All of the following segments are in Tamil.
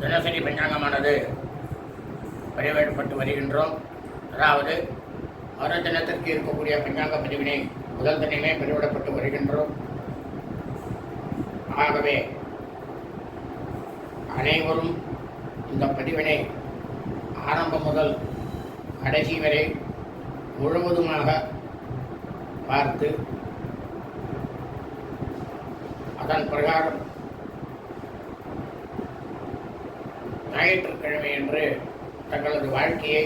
தினசரி பஞ்சாங்கமானது வழிபடப்பட்டு வருகின்றோம். அதாவது மறு தினத்திற்கு இருக்கக்கூடிய பஞ்சாங்க பதிவினை முதல் தினமே பதிவிடப்பட்டு வருகின்றோம். ஆகவே அனைவரும் இந்த பதிவினை ஆரம்பம் முதல் கடைசி வரை முழுவதுமாக பார்த்து அதன் பிரகாரம் ஞாயிற்றுக்கிழமை என்று தங்களது வாழ்க்கையை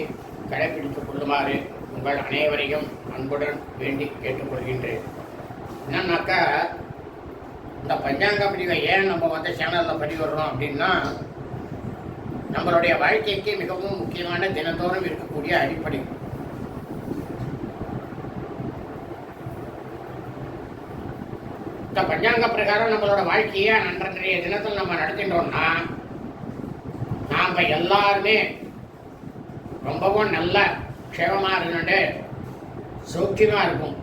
கடைபிடித்துக் கொள்ளுமாறு உங்கள் அனைவரையும் அன்புடன் வேண்டி கேட்டுக்கொள்கின்றேன். என்னன்னாக்கா இந்த பஞ்சாங்க பதிவை ஏன் நம்ம வந்து சேனலில் பதிவிடுறோம் அப்படின்னா நம்மளுடைய வாழ்க்கைக்கு மிகவும் முக்கியமான தினந்தோறும் இருக்கக்கூடிய அடிப்படை. இந்த பஞ்சாங்க பிரகாரம் நம்மளோட வாழ்க்கையை அன்றைய தினத்தில் நம்ம நடத்தின்றோம்னா நாம எல்லாருமே ரொம்பவும் நல்ல க்ஷேமமா இருந்துட்டு சௌக்கியமாக இருக்கும்.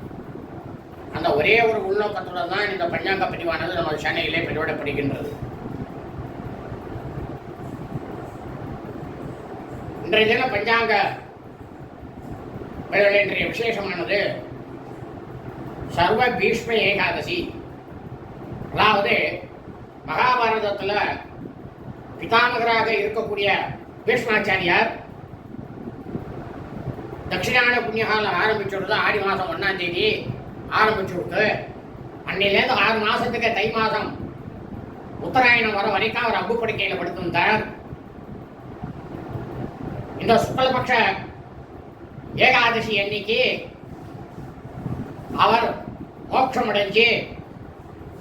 அந்த ஒரே ஒரு உள்நோக்கத்தோட தான் இந்த பஞ்சாங்க பதிவானது நம்ம சென்னையிலே பதிவிடப்படுகின்றது. இன்றைய தின பஞ்சாங்க இன்றைய விசேஷமானது சர்வ பீஷ்ம ஏகாதசி. அதாவது மகாபாரதத்தில் பிதாமகராக இருக்கக்கூடிய பீஷ்மாச்சாரியார் தட்சிணான புண்ணியகாலம் ஆரம்பிச்சுடுறது ஆடி மாதம் ஒன்றாம் தேதி ஆரம்பிச்சு விட்டு அன்னிலேருந்து ஆறு மாதத்துக்கு தை மாதம் உத்தராயணம் வர வரைக்கும் அவர் அம்பு படுக்கையில் படுத்திருந்தார் இந்த சுக்லபக்ஷ ஏகாதசி அன்னைக்கு அவர் மோட்சம் அடைஞ்சு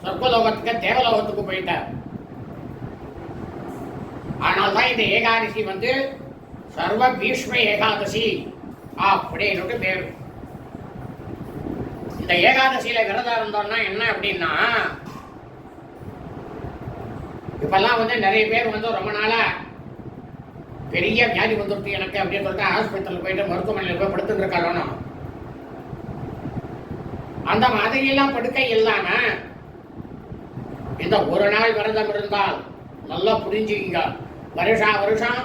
சொர்க்கலோகத்துக்கு தேவலோகத்துக்கு போயிட்டார். ஆனால் தான் இந்த ஏகாதசி வந்து சர்வ பீஷ்ம ஏகாதசி. அப்படின்னு பேர். இந்த ஏகாதசியில விரதம் இருந்தோம்னா என்ன அப்படின்னா இப்பெல்லாம் வந்து நிறைய பேர் வந்து ரொம்ப நாளா பெரிய வியாதி வந்துருக்கு எனக்கு அப்படின்னு சொல்லிட்டு ஹாஸ்பிட்டல் போயிட்டு மருத்துவமனையில் போய் படுத்துட்டு அந்த மாதிரியெல்லாம் படுக்கை இல்லாம இந்த ஒரு நாள் விரதம் இருந்தால் நல்லா புரிஞ்சுக்கிங்க. வருஷா வருஷம்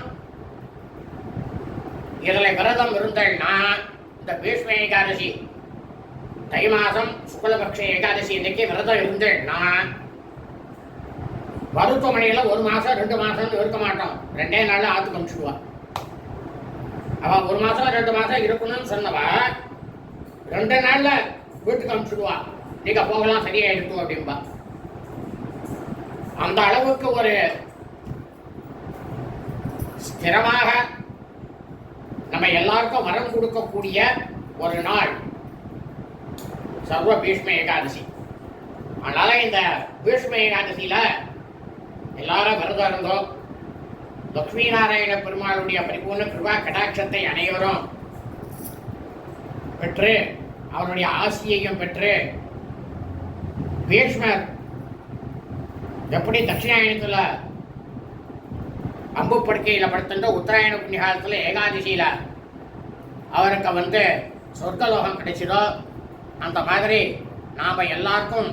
இதில் விரதம் இருந்தேன்னா இந்த பீஷ்ம ஏகாதசி தை மாதம் சுக்லபக்ஷ ஏகாதசி இன்னைக்கு விரதம் இருந்தேன்னா மருத்துவமனையில் ஒரு மாதம் ரெண்டு மாதம் இருக்க மாட்டோம். ரெண்டே நாளில் ஆத்து அனுப்பிச்சுடுவா அவள் ஒரு மாதம் ரெண்டு மாதம் இருக்கணும்னு சொன்னவா ரெண்டு நாளில் வீட்டுக்கு அனுப்பிச்சுடுவா நீங்கள் போகலாம் சரியாயிடுக்கும் அப்படின்பா அந்த அளவுக்கு ஒரு ஸ்திரமாக நம்ம எல்லாருக்கும் வரம் கொடுக்கக்கூடிய ஒரு நாள். சர்வ பீஷ்ம ஏகாதசி. அதனால இந்த பீஷ்ம ஏகாதசியில எல்லாரும் விரதம் இருந்தோம். லக்ஷ்மி நாராயண பெருமாளுடைய பரிபூர்ண கிருபா கடாட்சத்தை அனைவரும் பெற்று அவருடைய ஆசியையும் பெற்று பீஷ்மர் எப்படி தட்சிணாயணத்தில் அம்பு படுக்கையில் படுத்துட்டு உத்தராயண புண்ணியகாலத்தில் ஏகாதசியில் அவருக்கு வந்து சொர்க்கலோகம் கிடைச்சதோ அந்த மாதிரி நாம் எல்லாருக்கும்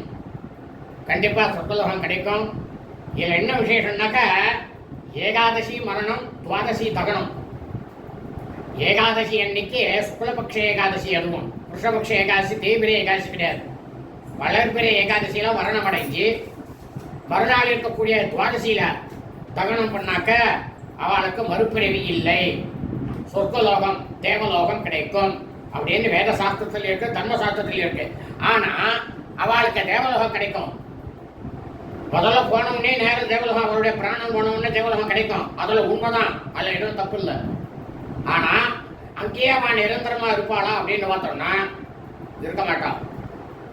கண்டிப்பாக சொர்க்கலோகம் கிடைக்கும். இதில் என்ன விசேஷம்னாக்கா ஏகாதசி மரணம் துவாதசி தகனம். ஏகாதசி அன்னைக்கு சுக்லபக்ஷ ஏகாதசி அதுவும். புருஷபக்ஷ ஏகாதசி தேய்பிரை ஏகாதசி கிடையாது. வளர்பிறை ஏகாதசியில் மரணம் அடைஞ்சு மறுநாள் இருக்கக்கூடிய துவாதசியில் தகனம் பண்ணாக்க அவளுக்கு மறுபிறவி இல்லை. சொர்க்கலோகம் தேவலோகம் கிடைக்கும். அப்படின்னு வேத சாஸ்திரத்தில் இருக்கு தர்ம சாஸ்திரத்தில் இருக்கு. ஆனா அவளுக்கு தேவலோகம் கிடைக்கும். முதல்ல போனவுடனே நேரம் தேவலோகம் அவருடைய பிராணம் போனவுடனே தேவலோகம் கிடைக்கும். அதுல உண்மைதான். அதுல எதுவும் தப்பு இல்லை. ஆனா அங்கேயே அவன் நிரந்தரமா இருப்பாளா அப்படின்னு பார்த்தோம்னா இருக்க மாட்டான்.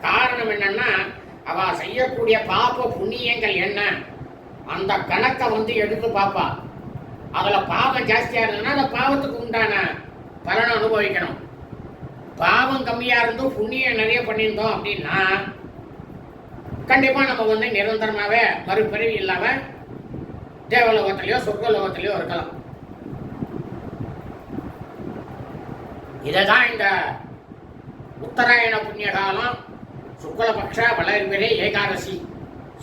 காரணம் என்னன்னா அவ செய்யக்கூடிய பாப புண்ணியங்கள் என்ன? அந்த கணக்கை வந்து எடுத்து பார்ப்பா அதில் பாவம் ஜாஸ்தியாக இருந்ததுன்னா அந்த பாவத்துக்கு உண்டான பலனை அனுபவிக்கணும். பாவம் கம்மியாக இருந்தும் புண்ணியம் நிறைய பண்ணியிருந்தோம் அப்படின்னா கண்டிப்பாக நம்ம வந்து நிரந்தரமாகவே மறுபிறவி இல்லாமல் தேவலோகத்திலையோ சொர்க்கலோகத்திலையோ இருக்கலாம். இதை தான் இந்த உத்தராயண புண்ணிய காலம் சுக்லபக்ஷ வளர்பிறை ஏகாதசி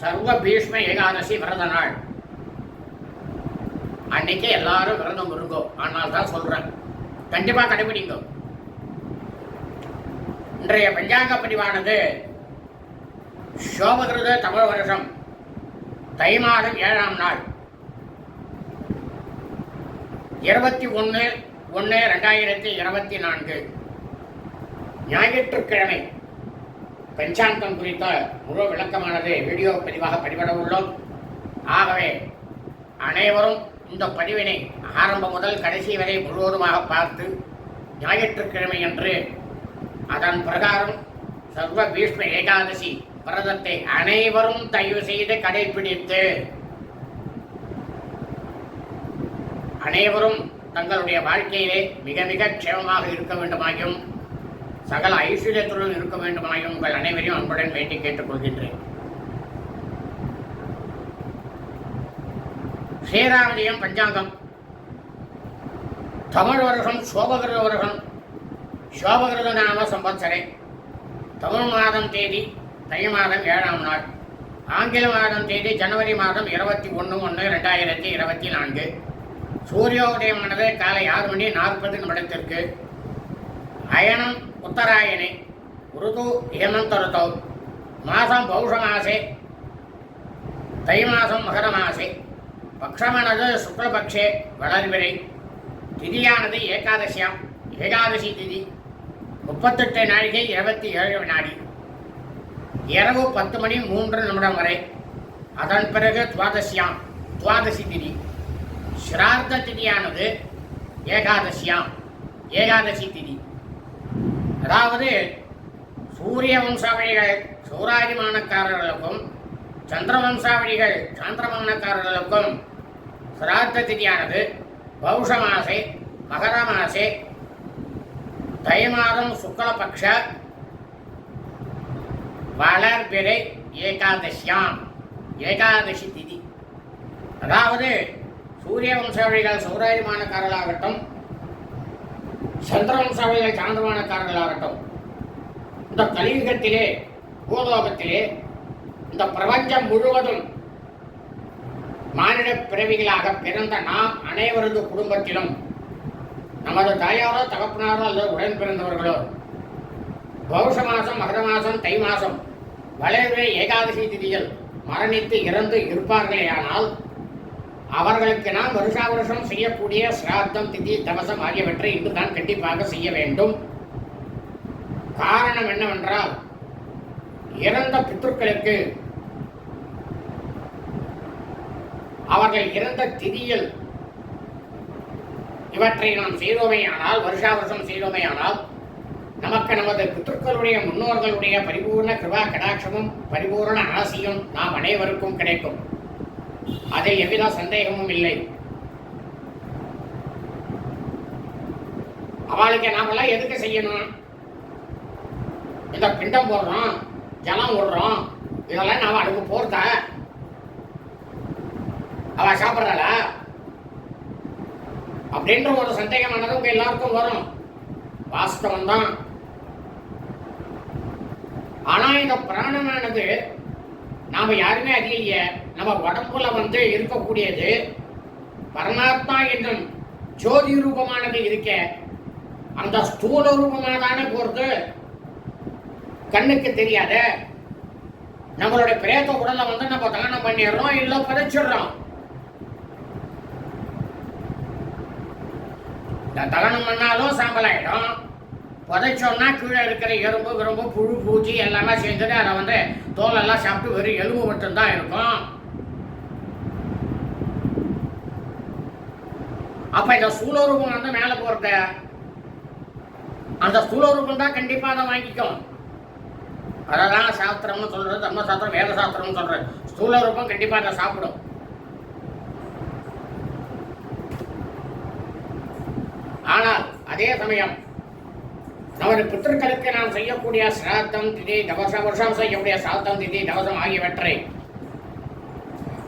சர்வ பீஷ்ம ஏகாதசி விரத நாள். அன்னைக்கு எல்லாரும் விரதம் இருங்கோ. ஆனால் தான் சொல்றேன். கண்டிப்பா கடைபிடிங்க. இன்றைய பஞ்சாங்க பதிவானது சோபகிருத தமிழ் வருஷம் தை மாதம் ஏழாம் நாள். இருபத்தி ஒன்று ஒன்று ரெண்டாயிரத்தி இருபத்தி நான்கு. ஞாயிற்றுக்கிழமை. பஞ்சாங்கம் குறித்த முழு விளக்கமானது வீடியோ பதிவாக பதிவிட உள்ளோம். ஆகவே அனைவரும் இந்த பதிவினை ஆரம்பம் முதல் கடைசி வரை முழுவதுமாக பார்த்து ஞாயிற்றுக்கிழமை அன்று அதன் பிரகாரம் சர்வ பீஷ்ம ஏகாதசி விரதத்தை அனைவரும் தயவு செய்து கடைபிடித்து அனைவரும் தங்களுடைய வாழ்க்கையிலே மிக மிக க்ஷேமமாக இருக்க வேண்டுமாயும் சகல ஐஸ்வர்யத்துடன் இருக்க வேண்டுமாயும் உங்கள் அனைவரையும் அன்புடன் வேண்டி கேட்டுக்கொள்கின்றேன். ஸ்ரீராமஜெயம் பஞ்சாங்கம். தமிழ் வருஷம் சோபகிருத வருஷம் சோபகிருத நாம சம்பத்சரே தமிழ் மாதம் தேதி தை மாதம் ஏழாம் நாள். ஆங்கில மாதம் தேதி ஜனவரி மாதம் இருபத்தி ஒன்று ஒன்று ரெண்டாயிரத்தி இருபத்தி நான்கு. சூரியோதயமானது காலை ஆறு மணி நாற்பது நிமிடத்திற்கு அயனம் உத்தராயணே ருது ஹேமந்த ருதௌ மாதம் பௌஷ மாசே தை மாதம் மகர மாசே பக்ஷமானது சுக்லபக்ஷே வளர்விரை திதியானது ஏகாதசியாம் ஏகாதசி திதி முப்பத்தெட்டு நாழிகை இருபத்தி ஏழு வினாடி இரவு பத்து மணி மூன்று நிமிடம் வரை அதன் பிறகு துவாதசியாம் துவாதசி திதி சிரார்த்த திதியானது ஏகாதசியாம் ஏகாதசி திதி அதாவது சூரிய வம்சாவளிகள் சௌராதிமானக்காரர்களுக்கும் சந்திர வம்சாவளிகள் சாந்திரமானக்காரர்களுக்கும் சிராத்த திதியானது பௌஷ மாசே மகர மாசே தை மாதம் சுக்லபக்ஷ வளர்பிறை ஏகாதசியாம் ஏகாதசி திதி. அதாவது சூரிய வம்சாவளிகள் சௌராதிமானக்காரர்களாகட்டும் சந்திர வம்சாவளிகள் சாந்திரமானக்காரர்களாகட்டும் இந்த கலியுகத்திலே பூலோகத்திலே இந்த பிரபஞ்சம் முழுவதும் மானிட பிறவிகளாக பிறந்த நாம் அனைவரது குடும்பத்திலும் நமது தாயாரோ தகப்பனாரோ அல்லது உடன் பிறந்தவர்களோ பௌஷ மாதம் மகர மாதம் தை மாதம் வளர்வே ஏகாதசி திதியில் மரணித்து இறந்து இருப்பார்களேயானால் அவர்களுக்கு நாம் வருஷா வருஷம் செய்யக்கூடிய சிராத்தம் திதி தவசம் ஆகியவற்றை இன்று தான் கண்டிப்பாக செய்ய வேண்டும். காரணம் என்னவென்றால் இறந்த பித்ருக்களுக்கு அவர்கள் இறந்த திதியில் இவற்றை நாம் செய்தோமேயானால் வருஷா வருஷம் செய்தோமேயானால் நமக்கு நமது பித்ருக்களுடைய முன்னோர்களுடைய பரிபூர்ண கிருபா கடாட்சமும் பரிபூர்ண ஆசியும் நாம் அனைவருக்கும் கிடைக்கும். அதில் எவ்வித சந்தேகமும் இல்லை. அவளுக்கு நாமெல்லாம் எதுக்கு செய்யணும்? இந்த பிண்டம் போடுறோம் ஜலம் விடுறோம் இதெல்லாம் நாம அதுக்கு போர்த்த அவ சாப்பிட்றல அப்படின்ற ஒரு சந்தேகமானது உங்க எல்லாருக்கும் வரும். வாஸ்தவம் தான் ஆனா இந்த பிராணமானது நாம யாருமே அறியலையே நம்ம உடம்புல வந்து இருக்கக்கூடியது பரமாத்மா என்னும் ஜோதி ரூபமானது இருக்க அந்த ஸ்தூல ரூபமானதான போறது? கண்ணுக்கு தெரியாத. நம்மளுடைய பிரேத உடலை வந்து நம்ம தானம் பண்ணிடுறோம் இல்ல புதைச்சிடுறோம். இந்த தகனம் பண்ணாலும் சாம்பலாயிடும் புதைச்சோன்னா கீழே இருக்கிற எறும்பு விரும்பு புழு பூச்சி எல்லாமே சேர்ந்துட்டு அதை வந்து தோலெல்லாம் சாப்பிட்டு வெறும் எலும்பு மட்டும்தான் இருக்கும். அப்ப இந்த சூழரூபம் வந்து மேலே போறது அந்த ஸ்தூலரூபம் தான் கண்டிப்பாக அதை வாங்கிக்கும். அததான் சாஸ்திரம்னு சொல்றது தர்ம சாஸ்திரம் வேத சாஸ்திரம்னு சொல்றது. ஸ்தூல ரூபம் அதை சாப்பிடும். ஆனால் அதே சமயம் நமது புத்தர்களுக்கு நாம் செய்யக்கூடிய சிராத்தம் திதி தவசம் வருஷம் செய்யக்கூடிய சாத்தம் திதி தவசம் ஆகியவற்றை.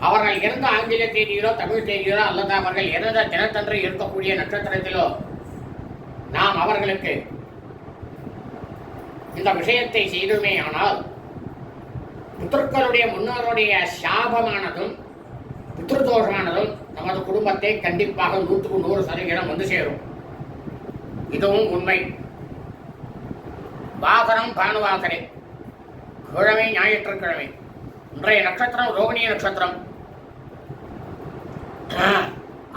அவர்கள் இறந்த ஆங்கில தேதியிலோ தமிழ் தேதியிலோ அல்லது அவர்கள் இறந்த தினத்தன்று இருக்கக்கூடிய நட்சத்திரத்திலோ நாம் அவர்களுக்கு இந்த விஷயத்தை செய்துமே ஆனால் புத்தர்களுடைய முன்னோருடைய சாபமானதும் பித்ருதோஷமானதும் நமது குடும்பத்தை கண்டிப்பாக நூற்றுக்கு நூறு சதவீதம் வந்து சேரும். இதுவும் உண்மை. வாசனம் பானுவாசனை கிழமை ஞாயிற்றுக்கிழமை. இன்றைய நட்சத்திரம் ரோகிணி நட்சத்திரம்.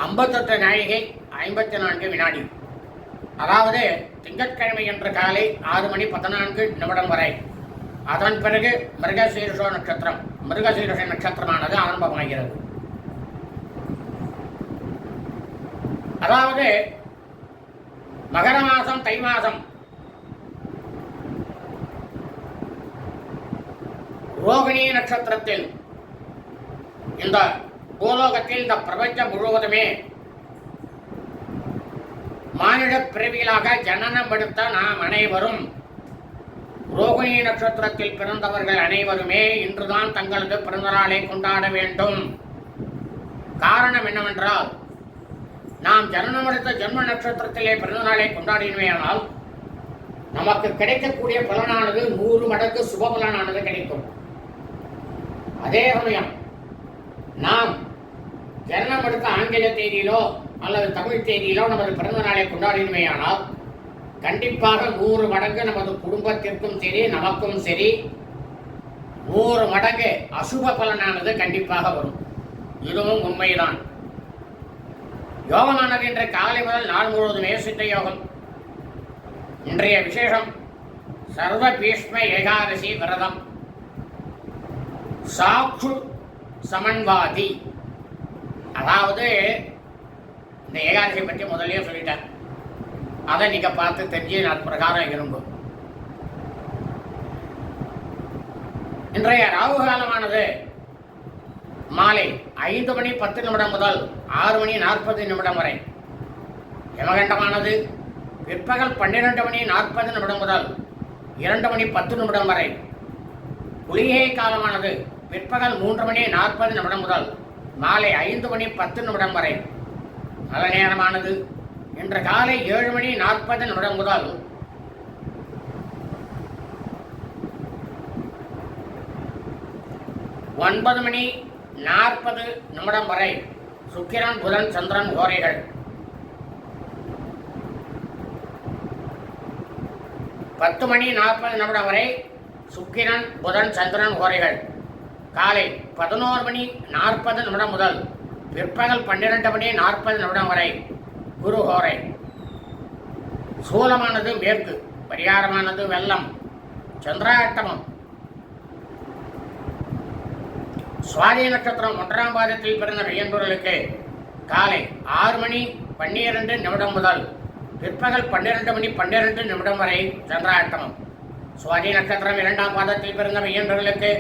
ஐம்பத்தெட்டு நாழிகை ஐம்பத்தி நான்கு வினாடி. அதாவது திங்கட்கிழமை என்ற காலை ஆறு மணி பதினான்கு நிமிடம் வரை. அதன் பிறகு மிருகசீரிஷோ நட்சத்திரம். மிருகசீரிஷ நட்சத்திரமானது ஆரம்பமாகிறது. அதாவது மகர மாதம் தை மாதம் ரோகிணி நட்சத்திரத்தில் இந்த பூலோகத்தில் இந்த பிரபஞ்சம் முழுவதுமே மானிட பிறவிகளாக ஜனனம் எடுத்த நாம் அனைவரும் ரோகிணி நட்சத்திரத்தில் பிறந்தவர்கள் அனைவருமே இன்றுதான் தங்களது பிறந்தநாளை கொண்டாட வேண்டும். காரணம் என்னவென்றால் நாம் ஜனனம் எடுத்த ஜென்ம நட்சத்திரத்திலே பிறந்த நாளை நமக்கு கிடைக்கக்கூடிய பலனானது நூறு மடங்கு சுப பலனானது கிடைக்கும். அதே சமயம் நாம் ஜனனம் எடுத்த ஆங்கில தேதியிலோ அல்லது தமிழ் தேதியிலோ நமது பிறந்த நாளை கொண்டாடினமையானால் கண்டிப்பாக நூறு மடங்கு நமது குடும்பத்திற்கும் சரி நமக்கும் சரி நூறு மடங்கு அசுப பலனானது கண்டிப்பாக வரும். இதுவும் உண்மைதான். யோகமானது இன்று காலை முதல் நாள் முழுவதுமே சித்த யோகம். இன்றைய விசேஷம் சர்வ பீஷ்ம ஏகாதசி விரதம். சாக்ஷு சமன்வாதி. அதாவது இந்த ஏகாதசி பற்றி முதலே சொல்லிட்டேன். அதை நீங்கள் பார்த்து தெரிஞ்சு நான் பிரகாரம் இருந்தோம் இன்றைய ராகு காலமானது மாலை ஐந்து மணி பத்து நிமிடம் முதல் ஆறு மணி நாற்பது நிமிடம் வரை. யமகண்டமானது பிற்பகல் பன்னிரண்டு மணி நாற்பது நிமிடம் முதல் இரண்டு மணி பத்து நிமிடம் வரை. குளிகை காலமானது பிற்பகல் மூன்று மணி நாற்பது நிமிடம் முதல் மாலை ஐந்து மணி பத்து நிமிடம் வரை நல்ல நேரமானது இன்று காலை ஏழு மணி நாற்பது நிமிடம் முதல் ஒன்பது மணி நாற்பது நிமிடம் வரை சுக்கிரன் புதன் சந்திரன் கோரைகள். பத்து மணி நாற்பது நிமிடம் வரை சுக்கிரன் புதன் சந்திரன் கோரைகள். காலை பதினோரு மணி நாற்பது நிமிடம் முதல் பிற்பகல் பன்னிரண்டு மணி நாற்பது நிமிடம் வரை குரு ஹோரை சூலமானது மேற்கு பரிகாரமானது வெள்ளம் சந்திராட்டமம். சுவாதி நட்சத்திரம் ஒன்றாம் பாதத்தில் பிறந்த மெய்யன்பொருளுக்கு காலை ஆறு மணி பன்னிரண்டு நிமிடம் முதல் பிற்பகல் பன்னிரண்டு மணி பன்னிரண்டு நிமிடம் வரை சந்திராட்டமம். சுவாதி நட்சத்திரம் இரண்டாம் பாதத்தில் பிறந்த மெய்யன்பொருளுக்கு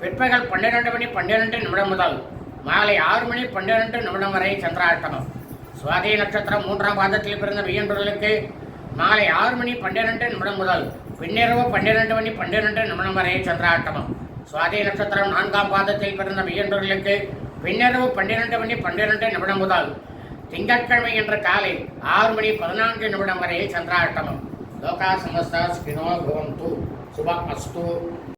பிற்பகல் பன்னிரெண்டு மணி பன்னிரெண்டு நிமிடம் முதல் மாலை ஆறு மணி பன்னிரெண்டு நிமிடம் வரை சந்திராஷ்டமம் சுவாதி நட்சத்திரம் மூன்றாம் பாதத்தில் பிறந்த மெய்யன்பொருளுக்கு மாலை ஆறு மணி பன்னிரெண்டு நிமிடம் முதல் பின்னிரவு பன்னிரெண்டு மணி பன்னிரெண்டு நிமிடம் வரை சந்திராட்டமம் சுவாதி நட்சத்திரம் நான்காம் பாதத்தில் பிறந்த மெய்யன்பொருளுக்கு பின்னிரவு பன்னிரெண்டு மணி பன்னிரெண்டு நிமிடம் முதல் திங்கட்கிழமை என்ற காலை ஆறு மணி பதினான்கு நிமிடம் வரை சந்திராட்டமம் லோகா சமஸ்தா ஸ்பினோ பவந்து. சுப அஸ்து.